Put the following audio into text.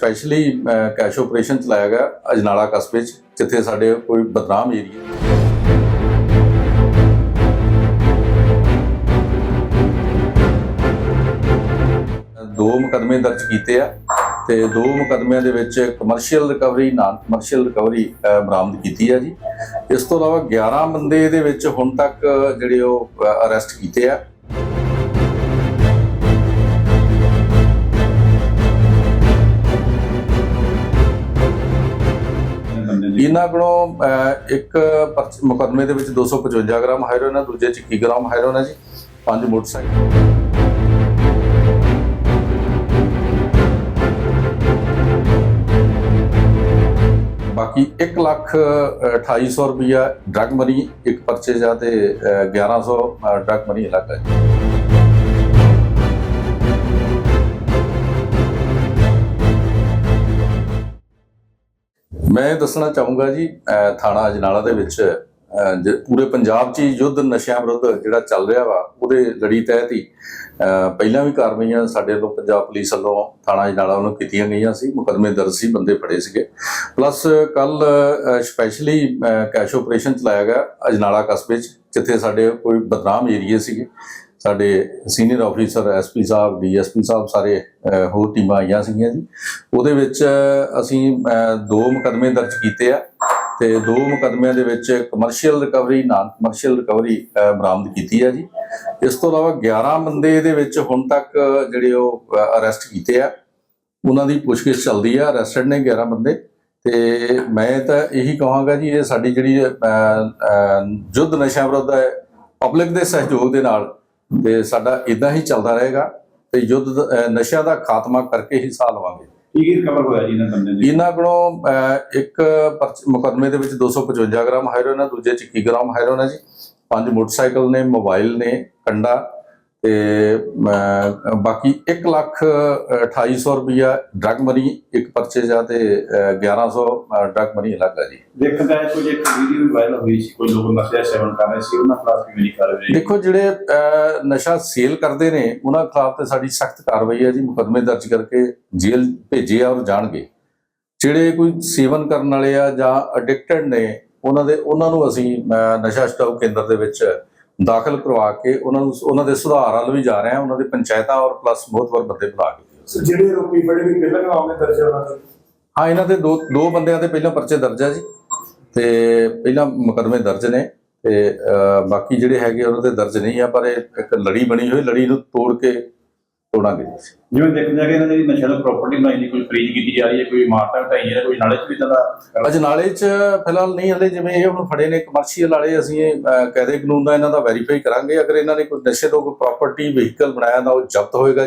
Specially cash operation ਚਲਾਇਆ ਗਿਆ, ਅਜਨਾਲਾ ਕਸਬੇ 'ਚ, ਜਿੱਥੇ ਸਾਡੇ ਕੋਈ ਬਦਨਾਮ ਏਰੀਆ ਦੋ ਮੁਕਦਮੇ ਦਰਜ ਕੀਤੇ ਆ ਤੇ ਦੋ ਮੁਕਦਮਿਆਂ ਦੇ ਵਿੱਚ commercial recovery non commercial recovery ਬਰਾਮਦ ਕੀਤੀ ਹੈ ਜੀ। ਇਸ ਤੋਂ ਇਲਾਵਾ 11 ਬੰਦੇ ਦੇ ਵਿੱਚ ਹੁਣ ਤੱਕ ਜਿਹੜੇ ਉਹ ਅਰੈਸਟ ਕੀਤੇ ਆ। ਇਹਨਾਂ ਕੋਲੋਂ ਅ, ਇੱਕ ਪਰਚ- ਮੁਕੱਦਮੇ ਦੇ ਵਿੱਚ 255 ਗ੍ਰਾਮ ਹੈਰੋਇਨ ਹੈ ਦੂਜੇ 'ਚ 21 ਗ੍ਰਾਮ ਹੈਰੋਇਨ ਹੈ ਜੀ ਪੰਜ ਮੋਟਰਸਾਈਕਲ। ਬਾਕੀ 1 ਲੱਖ ਅ, 2800 ਰੁਪਇਆ ਡਰਗ ਮਨੀ ਇੱਕ ਪਰਚੇ ਜਾਂ ਤੇ ਅ, 1100 ਅ, ਡਰਗ ਮਨੀ ਅਲੱਗ ਹੈ। ਮੈਂ ਦੱਸਣਾ ਚਾਹੂੰਗਾ ਜੀ ਥਾਣਾ ਅਜਨਾਲਾ ਦੇ ਵਿੱਚ ਪੂਰੇ ਪੰਜਾਬ 'ਚ ਹੀ ਯੁੱਧ ਨਸ਼ਿਆਂ ਵਿਰੁੱਧ ਜਿਹੜਾ ਚੱਲ ਰਿਹਾ ਵਾ, ਉਹਦੇ ਲੜੀ ਤਹਿਤ ਹੀ ਪਹਿਲਾਂ ਵੀ ਕਾਰਵਾਈਆਂ ਸਾਡੇ ਵੱਲੋਂ ਪੰਜਾਬ ਪੁਲਿਸ ਵੱਲੋਂ ਥਾਣਾ ਅਜਨਾਲਾ ਵੱਲੋਂ ਕੀਤੀਆਂ ਗਈਆਂ ਸੀ, ਮੁਕੱਦਮੇ ਦਰਜ ਸੀ, ਬੰਦੇ ਫੜੇ ਸੀਗੇ। ਪਲੱਸ ਕੱਲ ਸਪੈਸ਼ਲੀ ਕੈਸ਼ ਆਪਰੇਸ਼ਨ ਚਲਾਇਆ ਗਿਆ ਅਜਨਾਲਾ ਕਸਬੇ 'ਚ, ਜਿੱਥੇ ਸਾਡੇ ਕੋਈ ਬਦਨਾਮ ਏਰੀਏ ਸੀਗੇ। ਸਾਡੇ ਸੀਨੀਅਰ ਆਫੀਸਰ ਐਸਪੀ ਸਾਹਿਬ ਡੀਐਸਪੀ ਸਾਹਿਬ ਸਾਰੇ ਹੋਰ ਟੀਮਾਂ ਆਈਆਂ ਸੀਗੀਆਂ ਜੀ। ਉਹਦੇ ਵਿੱਚ ਅਸੀਂ ਦੋ ਮੁਕੱਦਮੇ ਦਰਜ ਕੀਤੇ ਆ ਤੇ ਦੋ ਮੁਕੱਦਮਿਆਂ ਦੇ ਵਿੱਚ commercial recovery non commercial recovery ਬਰਾਮਦ ਕੀਤੀ ਹੈ ਜੀ। ਇਸ ਤੋਂ ਇਲਾਵਾ 11 ਬੰਦੇ ਇਹਦੇ ਵਿੱਚ ਹੁਣ ਤੱਕ ਜਿਹੜੇ ਉਹ ਅਰੈਸਟ ਕੀਤੇ ਆ। ਉਹਨਾਂ ਦੀ ਪੁੱਛਗਿੱਛ ਚੱਲਦੀ ਆ ਅਰੈਸਟਡ ਨੇ 11 ਬੰਦੇ। ਤੇ ਮੈਂ ਤਾਂ ਇਹੀ ਕਹਾਂਗਾ ਜੀ ਇਹ ਸਾਡੀ ਜਿਹੜੀ ਅ, ਯੁੱਧ ਨਸ਼ਾ ਵਿਰੁੱਧ ਹੈ ਪਬਲਿਕ ਦੇ ਸਹਿਯੋਗ ਦੇ ਨਾਲ ਤੇ ਸਾਡਾ ਇਦਾਂ ਹੀ ਚੱਲਦਾ ਰਹੇਗਾ ਤੇ ਯੁੱਧ ਨਸ਼ਿਆਂ ਦਾ ਖਾਤਮਾ ਕਰਕੇ ਹੀ ਸਾਹ ਲਵਾਂਗੇ। ਕੀ ਕੀ ਰਿਕਵਰ ਹੋਇਆ ਜੀ ਇਹਨਾਂ ਬੰਦੇ ਦੀ? ਇਹਨਾਂ ਕੋਲੋਂ ਇੱਕ ਮੁਕੱਦਮੇ ਦੇ ਵਿੱਚ 255 ਗ੍ਰਾਮ ਹੈਰੋਇਨ ਹੈ ਦੂਜੇ 'ਚ 21 ਗ੍ਰਾਮ ਹੈਰੋਇਨ ਹੈ ਜੀ। ਪੰਜ ਮੋਟਰਸਾਈਕਲ ਨੇ ਮੋਬਾਈਲ ਨੇ ਕੰਡਾ ਤੇ ਬਾਕੀ 1 ਲੱਖ ਅਹ, 2800 ਰੁਪਇਆ ਡਰਗ ਮਨੀ ਇੱਕ ਪਰਚੇ ਜਾ ਤੇ ਅਹ, 1100 ਡਰਗ ਮਨੀ ਅਲੱਗ ਹੈ ਜੀ। ਦੇਖਣ ਦਾ ਕੁਝ ਇੱਕ ਵੀਡੀਓ ਵਾਇਰਲ ਹੋਈ ਸੀ ਕੋਈ ਲੋਕ ਨਸ਼ੇ ਦਾ ਸੇਵਨ ਕਰ ਰਹੇ ਸੀ ਉਹਨਾਂ ਖਿਲਾਫ ਕਿਵੇਂ ਦੀ ਕਾਰਵਾਈ ਦੇਖੋ ਜਿਹੜੇ ਨਸ਼ਾ ਸੇਲ ਕਰਦੇ ਨੇ ਉਹਨਾਂ ਖਿਲਾਫ ਤੇ ਸਾਡੀ ਸਖਤ ਕਾਰਵਾਈ ਹੈ ਜੀ ਮੁਕੱਦਮੇ ਦਰਜ ਕਰਕੇ ਜੇਲ੍ਹ ਭੇਜੇ ਆ ਔਰ ਜਾਣਗੇ। ਜਿਹੜੇ ਕੋਈ ਸੇਵਨ ਕਰਨ ਵਾਲੇ ਆ ਜਾਂ ਐਡਿਕਟਡ ਨੇ ਉਹਨਾਂ ਦੇ ਉਹਨਾਂ ਨੂੰ ਅਸੀਂ ਨਸ਼ਾ ਛਡਾਊ ਕੇਂਦਰ ਦੇ ਵਿੱਚ ਦਾਖਲ ਕਰਵਾ ਕੇ ਉਹਨਾਂ ਨੂੰ ਉਹਨਾਂ ਦੇ ਸੁਧਾਰ ਵੱਲ ਵੀ ਜਾ ਰਹੇ ਆ ਉਹਨਾਂ ਦੇ ਪੰਚਾਇਤਾਂ ਔਰ ਪਲੱਸ ਬਹੁਤ ਬੰਦੇ ਬੁਲਾ ਕੇ ਜਿਹੜੇ ਆਰੋਪੀ ਫੜੇ ਵੀ ਪਹਿਲਾਂ ਮਾਮਲੇ ਦਰਜ ਹੋਣਾ ਸੀ ਹਾਂ ਇਹਨਾਂ ਦੇ ਦੋ ਦੋ ਬੰਦਿਆਂ ਦੇ ਪਹਿਲਾਂ ਪਰਚੇ ਦਰਜ ਆ ਜੀ ਤੇ ਪਹਿਲਾਂ ਮੁਕੱਦਮੇ ਦਰਜ ਨੇ ਤੇ ਬਾਕੀ ਜਿਹੜੇ ਹੈਗੇ ਉਹਨਾਂ ਦੇ ਦਰਜ ਨਹੀਂ ਆ ਪਰ ਇਹ ਇੱਕ ਲੜੀ ਬਣੀ ਹੋਈ ਲੜੀ ਨੂੰ ਤੋੜ ਕੇ ਤੋੜਾਂਗੇ। ਜਿਵੇਂ ਦੇਖਿਆ ਜਾ ਕੇ ਇਹਨਾਂ ਦੀ ਨਸ਼ੇ ਦਾ ਪ੍ਰਾਪਰਟੀ ਬਣਾਈ ਦੀ, ਕੋਈ ਫਰੀਜ ਕੀਤੀ ਜਾ ਰਹੀ ਹੈ, ਕੋਈ ਇਮਾਰਤਾਂ ਢਾਈ ਹੈ ਕੋਈ ਨਾਲੇ ਚ ਵੀ ਤਾਂ ਦਾ ਅਜਨਾਲੇ ਚ ਫਿਲਹਾਲ ਨਹੀਂ ਹਲੇ ਜਿਵੇਂ ਇਹ ਹੁਣ ਫੜੇ ਨੇ ਕਮਰਸ਼ੀਅਲ ਵਾਲੇ, ਅਸੀਂ ਇਹ ਕਾਇਦੇ ਕਾਨੂੰਨ ਦਾ ਇਹਨਾਂ ਦਾ ਵੈਰੀਫਾਈ ਕਰਾਂਗੇ। ਅਗਰ ਇਹਨਾਂ ਨੇ ਕੋਈ ਨਸ਼ੇ ਤੋਂ ਕੋਈ ਪ੍ਰਾਪਰਟੀ ਵਹੀਕਲ ਬਣਾਇਆ ਤਾਂ ਉਹ ਜ਼ਬਤ ਹੋਏਗਾ।